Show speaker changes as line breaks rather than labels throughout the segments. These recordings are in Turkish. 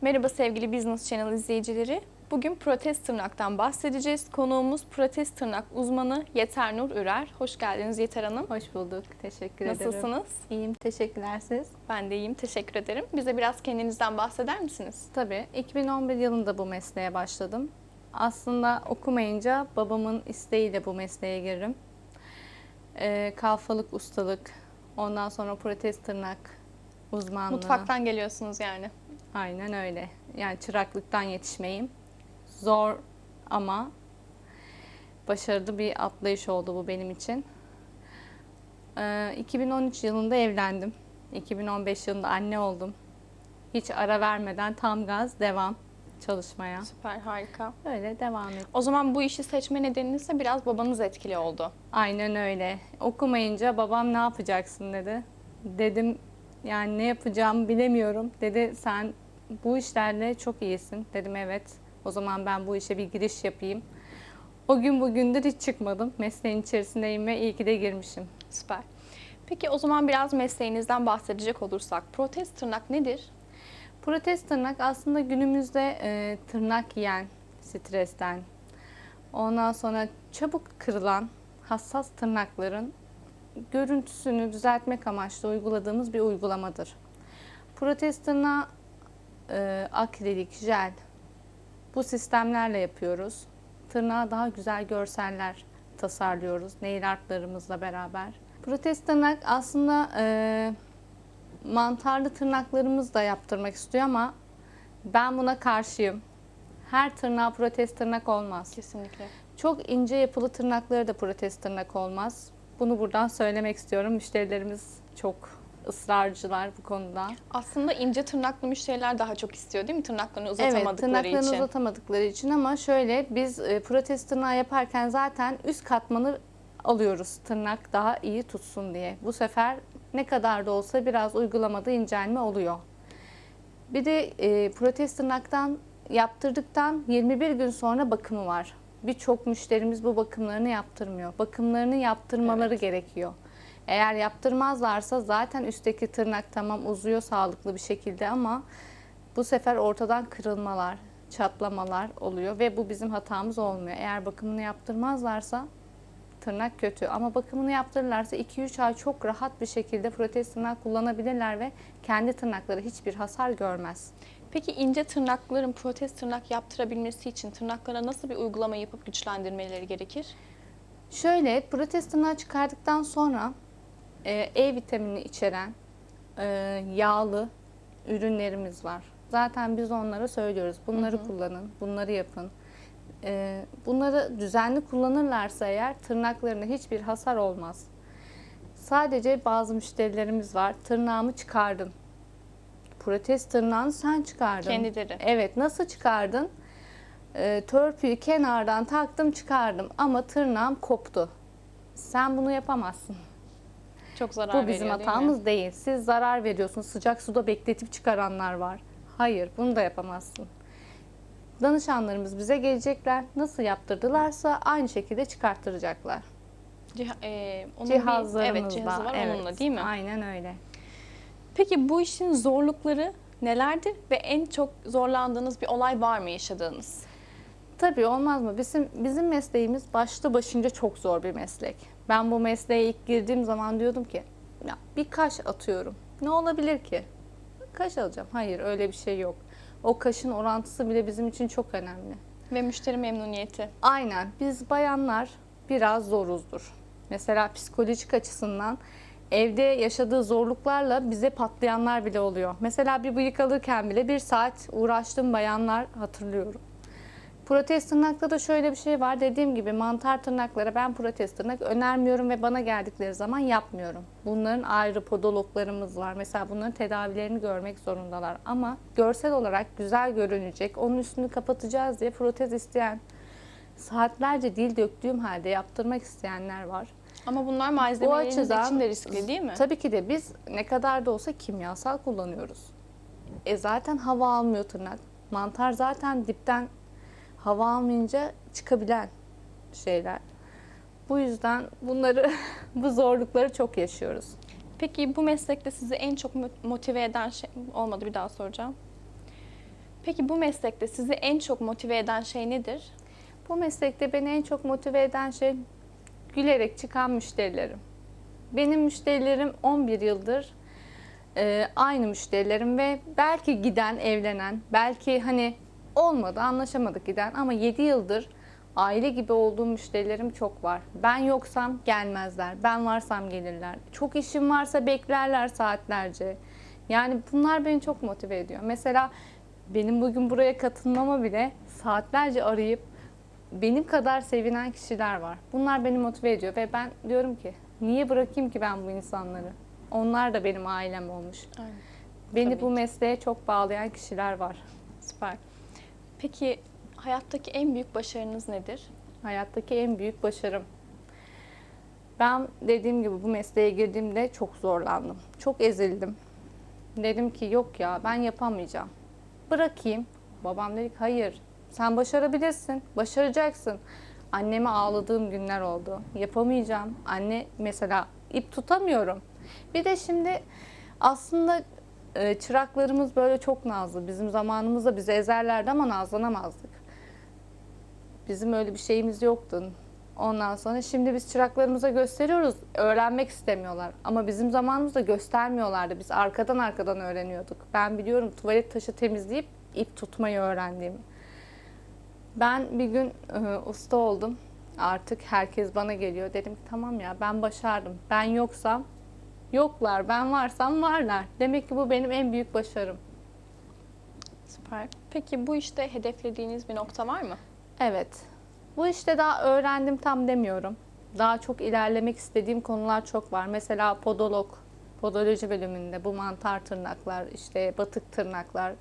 Merhaba sevgili Business Channel izleyicileri. Bugün protez tırnaktan bahsedeceğiz. Konuğumuz protez tırnak uzmanı Yeter Nur Ürer. Hoş geldiniz Yeter Hanım.
Hoş bulduk. Teşekkür ederim.
Nasılsınız?
İyiyim. Teşekkürler siz.
Ben de iyiyim. Teşekkür ederim. Bize biraz kendinizden bahseder misiniz?
Tabii 2011 yılında bu mesleğe başladım. Aslında okumayınca babamın isteğiyle bu mesleğe girdim. Ee, kalfalık ustalık, ondan sonra protez tırnak uzmanlığı.
Mutfaktan geliyorsunuz yani.
Aynen öyle. Yani çıraklıktan yetişmeyim. Zor ama başarılı bir atlayış oldu bu benim için. Ee, 2013 yılında evlendim. 2015 yılında anne oldum. Hiç ara vermeden tam gaz devam çalışmaya.
Süper, harika.
Öyle devam et.
O zaman bu işi seçme nedeniniz de biraz babanız etkili oldu.
Aynen öyle. Okumayınca babam ne yapacaksın dedi. Dedim yani ne yapacağımı bilemiyorum. Dedi sen bu işlerle çok iyisin. Dedim evet. O zaman ben bu işe bir giriş yapayım. O gün bugündür hiç çıkmadım. Mesleğin içerisindeyim ve iyi ki de girmişim.
Süper. Peki o zaman biraz mesleğinizden bahsedecek olursak protez tırnak nedir?
Protez tırnak aslında günümüzde e, tırnak yiyen stresten, ondan sonra çabuk kırılan hassas tırnakların görüntüsünü düzeltmek amaçlı uyguladığımız bir uygulamadır. Protez tırnağı e, akrilik, jel bu sistemlerle yapıyoruz. Tırnağa daha güzel görseller tasarlıyoruz nail artlarımızla beraber. Protez tırnak aslında e, mantarlı tırnaklarımız da yaptırmak istiyor ama ben buna karşıyım. Her tırnağa protez tırnak olmaz.
Kesinlikle.
Çok ince yapılı tırnakları da protez tırnak olmaz. Bunu buradan söylemek istiyorum. Müşterilerimiz çok ısrarcılar bu konuda.
Aslında ince tırnaklı müşteriler daha çok istiyor değil mi? Tırnaklarını
Evet,
uzatamadıkları
tırnaklarını
için.
uzatamadıkları için ama şöyle biz e, protez tırnağı yaparken zaten üst katmanı alıyoruz tırnak daha iyi tutsun diye. Bu sefer ne kadar da olsa biraz uygulamada incelme oluyor. Bir de e, protez tırnaktan yaptırdıktan 21 gün sonra bakımı var. Birçok müşterimiz bu bakımlarını yaptırmıyor. Bakımlarını yaptırmaları gerekiyor. Eğer yaptırmazlarsa zaten üstteki tırnak tamam uzuyor sağlıklı bir şekilde ama bu sefer ortadan kırılmalar, çatlamalar oluyor ve bu bizim hatamız olmuyor. Eğer bakımını yaptırmazlarsa tırnak kötü ama bakımını yaptırırlarsa 2-3 ay çok rahat bir şekilde protez tırnak kullanabilirler ve kendi tırnakları hiçbir hasar görmez.
Peki ince tırnakların protez tırnak yaptırabilmesi için tırnaklara nasıl bir uygulama yapıp güçlendirmeleri gerekir?
Şöyle protez tırnağı çıkardıktan sonra e, E vitamini içeren e, yağlı ürünlerimiz var. Zaten biz onlara söylüyoruz. Bunları kullanın, bunları yapın. E, bunları düzenli kullanırlarsa eğer tırnaklarına hiçbir hasar olmaz. Sadece bazı müşterilerimiz var. Tırnağımı çıkardım. Protez tırnağını sen çıkardın.
Kendileri.
Evet, nasıl çıkardın? E, törpüyü kenardan taktım çıkardım ama tırnağım koptu. Sen bunu yapamazsın.
Çok zarar
Bu
veriyor
bizim
değil mi?
hatamız değil. Siz zarar veriyorsunuz. Sıcak suda bekletip çıkaranlar var. Hayır, bunu da yapamazsın. Danışanlarımız bize gelecekler. Nasıl yaptırdılarsa aynı şekilde çıkarttıracaklar.
Ciha- e, onun bir-
Cihazlarımızla.
evet, cihazı var
evet,
onunla değil mi?
Aynen öyle.
Peki bu işin zorlukları nelerdir ve en çok zorlandığınız bir olay var mı yaşadığınız?
Tabii olmaz mı? Bizim bizim mesleğimiz başlı başınca çok zor bir meslek. Ben bu mesleğe ilk girdiğim zaman diyordum ki ya bir kaş atıyorum. Ne olabilir ki? Kaş alacağım. Hayır öyle bir şey yok. O kaşın orantısı bile bizim için çok önemli.
Ve müşteri memnuniyeti.
Aynen. Biz bayanlar biraz zoruzdur. Mesela psikolojik açısından evde yaşadığı zorluklarla bize patlayanlar bile oluyor. Mesela bir bıyık alırken bile bir saat uğraştığım bayanlar hatırlıyorum. Protez tırnakta da şöyle bir şey var. Dediğim gibi mantar tırnaklara ben protez tırnak önermiyorum ve bana geldikleri zaman yapmıyorum. Bunların ayrı podologlarımız var. Mesela bunların tedavilerini görmek zorundalar. Ama görsel olarak güzel görünecek, onun üstünü kapatacağız diye protez isteyen, saatlerce dil döktüğüm halde yaptırmak isteyenler var.
Ama bunlar
Bu
malzemeleriniz
açıdan
için de riskli değil mi?
Tabii ki de biz ne kadar da olsa kimyasal kullanıyoruz. E zaten hava almıyor tırnak. Mantar zaten dipten hava almayınca çıkabilen şeyler. Bu yüzden bunları, bu zorlukları çok yaşıyoruz.
Peki bu meslekte sizi en çok mo- motive eden şey olmadı bir daha soracağım. Peki bu meslekte sizi en çok motive eden şey nedir?
Bu meslekte beni en çok motive eden şey gülerek çıkan müşterilerim. Benim müşterilerim 11 yıldır e, aynı müşterilerim ve belki giden, evlenen, belki hani olmadı, anlaşamadık giden ama 7 yıldır aile gibi olduğum müşterilerim çok var. Ben yoksam gelmezler, ben varsam gelirler. Çok işim varsa beklerler saatlerce. Yani bunlar beni çok motive ediyor. Mesela benim bugün buraya katılmama bile saatlerce arayıp benim kadar sevinen kişiler var. Bunlar beni motive ediyor ve ben diyorum ki niye bırakayım ki ben bu insanları? Onlar da benim ailem olmuş.
Aynen.
Beni
Tabii
bu mesleğe çok bağlayan kişiler var.
Süper. Peki hayattaki en büyük başarınız nedir?
Hayattaki en büyük başarım. Ben dediğim gibi bu mesleğe girdiğimde çok zorlandım. Çok ezildim. Dedim ki yok ya ben yapamayacağım. Bırakayım. Babam dedi ki hayır sen başarabilirsin. Başaracaksın. Anneme ağladığım günler oldu. Yapamayacağım. Anne mesela ip tutamıyorum. Bir de şimdi aslında e, çıraklarımız böyle çok nazlı. Bizim zamanımızda bizi ezerlerdi ama nazlanamazdık. Bizim öyle bir şeyimiz yoktu. Ondan sonra şimdi biz çıraklarımıza gösteriyoruz. Öğrenmek istemiyorlar. Ama bizim zamanımızda göstermiyorlardı. Biz arkadan arkadan öğreniyorduk. Ben biliyorum tuvalet taşı temizleyip ip tutmayı öğrendiğimi. Ben bir gün e, usta oldum. Artık herkes bana geliyor. Dedim ki tamam ya ben başardım. Ben yoksam yoklar. Ben varsam varlar. Demek ki bu benim en büyük başarım.
Süper. Peki bu işte hedeflediğiniz bir nokta var mı?
Evet. Bu işte daha öğrendim tam demiyorum. Daha çok ilerlemek istediğim konular çok var. Mesela podolog, podoloji bölümünde bu mantar tırnaklar, işte batık tırnaklar.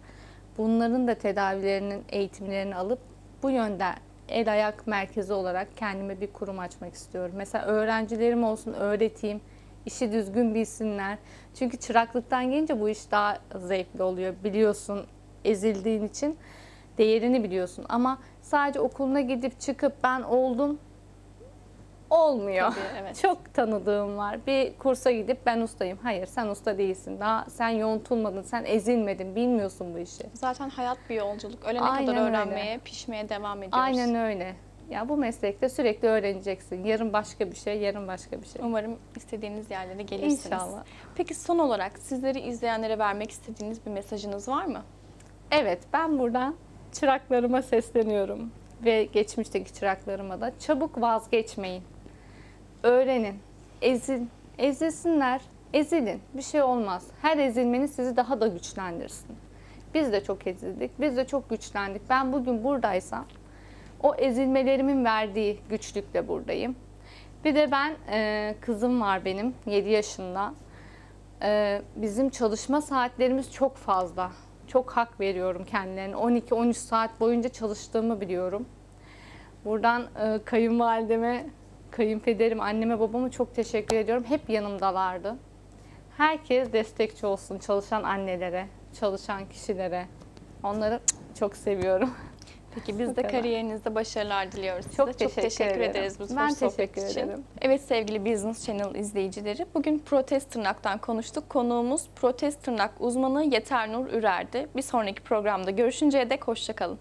Bunların da tedavilerinin eğitimlerini alıp bu yönde el ayak merkezi olarak kendime bir kurum açmak istiyorum. Mesela öğrencilerim olsun öğreteyim, işi düzgün bilsinler. Çünkü çıraklıktan gelince bu iş daha zevkli oluyor. Biliyorsun ezildiğin için değerini biliyorsun. Ama sadece okuluna gidip çıkıp ben oldum olmuyor.
Tabii, evet.
Çok tanıdığım var. Bir kursa gidip ben ustayım. Hayır sen usta değilsin. Daha sen yontulmadın, sen ezilmedin, bilmiyorsun bu işi.
Zaten hayat bir yolculuk. Ölene
Aynen
kadar
öyle.
öğrenmeye, pişmeye devam ediyoruz.
Aynen öyle. Ya bu meslekte sürekli öğreneceksin. Yarın başka bir şey, yarın başka bir şey.
Umarım istediğiniz yerlere gelirsiniz.
İnşallah.
Peki son olarak sizleri izleyenlere vermek istediğiniz bir mesajınız var mı?
Evet, ben buradan çıraklarıma sesleniyorum ve geçmişteki çıraklarıma da çabuk vazgeçmeyin. Öğrenin, ezin, ezilsinler, ezilin. Bir şey olmaz. Her ezilmeniz sizi daha da güçlendirsin. Biz de çok ezildik, biz de çok güçlendik. Ben bugün buradaysam o ezilmelerimin verdiği güçlükle buradayım. Bir de ben, e, kızım var benim 7 yaşında. Ee, bizim çalışma saatlerimiz çok fazla. Çok hak veriyorum kendilerine. 12-13 saat boyunca çalıştığımı biliyorum. Buradan e, kayınvalideme, kayınpederim, anneme, babama çok teşekkür ediyorum. Hep yanımdalardı. Herkes destekçi olsun çalışan annelere, çalışan kişilere. Onları çok seviyorum.
Peki biz
Bu
de
kadar.
kariyerinizde başarılar diliyoruz size.
Çok teşekkür ederim.
ederiz bu
Ben
sohbet
teşekkür
için.
ederim.
Evet sevgili Business Channel izleyicileri, bugün protez tırnaktan konuştuk. Konuğumuz protez tırnak uzmanı Yeter Nur Ürer'di. Bir sonraki programda görüşünceye dek hoşçakalın.